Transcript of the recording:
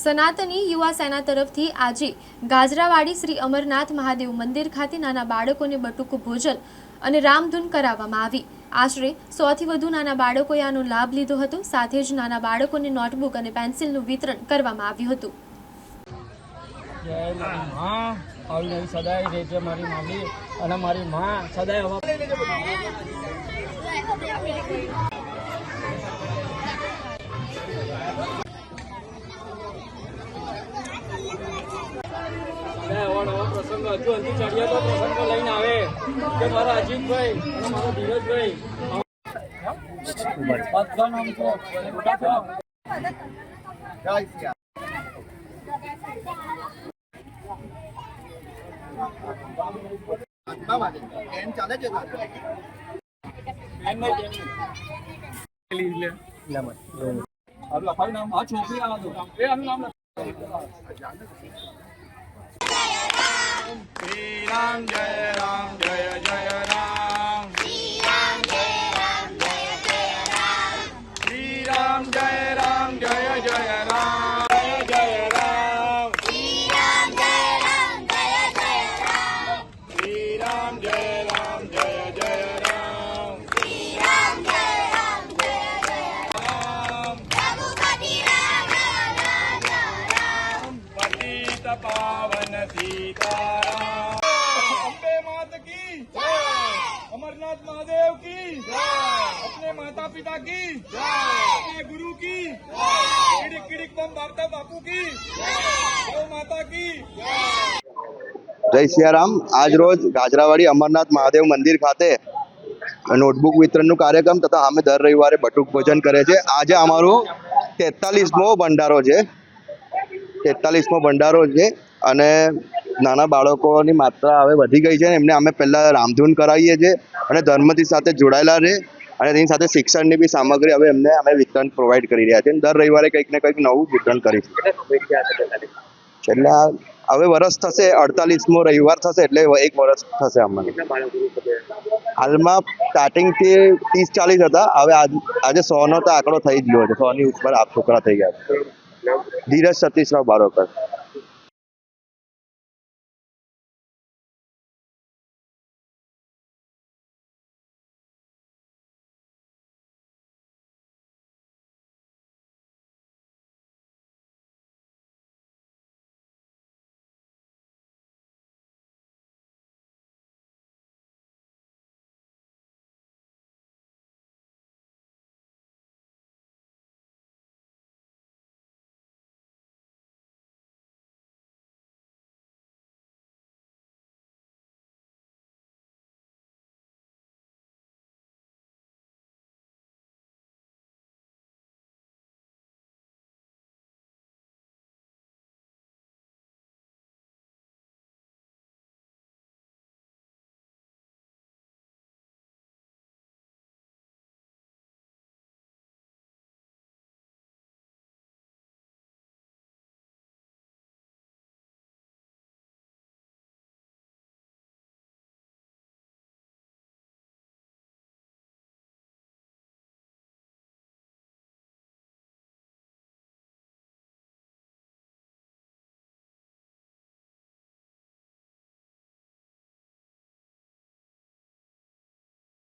સનાતની યુવા સેના તરફથી આજે ગાજરાવાડી શ્રી અમરનાથ મહાદેવ મંદિર ખાતે નાના બાળકોને બટુક ભોજન અને રામધૂન કરાવવામાં આવી. આશરે સોથી વધુ નાના બાળકોએ આનો લાભ લીધો હતો. સાથે જ નાના બાળકોને નોટબુક અને પેન્સિલનું વિતરણ કરવામાં આવ્યું હતું. સદાય. અને મારી માં સદાય હજુ હજુ ચડિયાતો પ્રસંગો લઈને આવે. કે મારા અજીતભાઈ અને મારા ધીરજભાઈ. બધા નામ આ નામ Ram, Jai Ram, Jai Jai Ram. Jai Ram, Jai Jai Ram. Ram, Jai Jai Jai Ram. Jai Jai Ram. Jai Ram, Jai Jai Ram. Jai Ram, Jai Jai Ram. Jai Ram, Jai Jai Ram. Ram, Ram, Ram, Amarnath Mahadev की अपने माता पिता की अपने गुरु की किड़िक किड़िक बम बारता बापू की गौ माता की જય સિયારામ આજ રોજ ગાજરાવાડી અમરનાથ મહાદેવ મંદિર ખાતે નોટબુક વિતરણનું કાર્યક્રમ તથા અમે દર રવિવારે બટુક ભોજન કરે છે આજે અમારું તેતાલીસમો ભંડારો છે તેતાલીસમો ભંડારો છે અને નાના બાળકોની માત્રા હવે વધી ગઈ છે એમને અમે પહેલાં રામધૂન કરાવીએ છીએ અને ધર્મથી સાથે જોડાયેલા રહે અને તેની સાથે શિક્ષણની બી સામગ્રી હવે એમને અમે વિતરણ પ્રોવાઈડ કરી રહ્યા છીએ દર રવિવારે કંઈક ને કંઈક નવું વિતરણ કરીશું. છેલ્લા હવે વરસ થશે અડતાલીસમો રવિવાર થશે એટલે એક વરસ થશે અમને હાલમાં સ્ટાર્ટિંગથી ત્રીસ ચાલીસ હતા હવે આજ- સોનો તો આંકડો થઈ જ ગયો છે સોની ઉપર આપ છોકરા થઈ ગયા છે. ધીરજ સતીશરાવ બારોકર.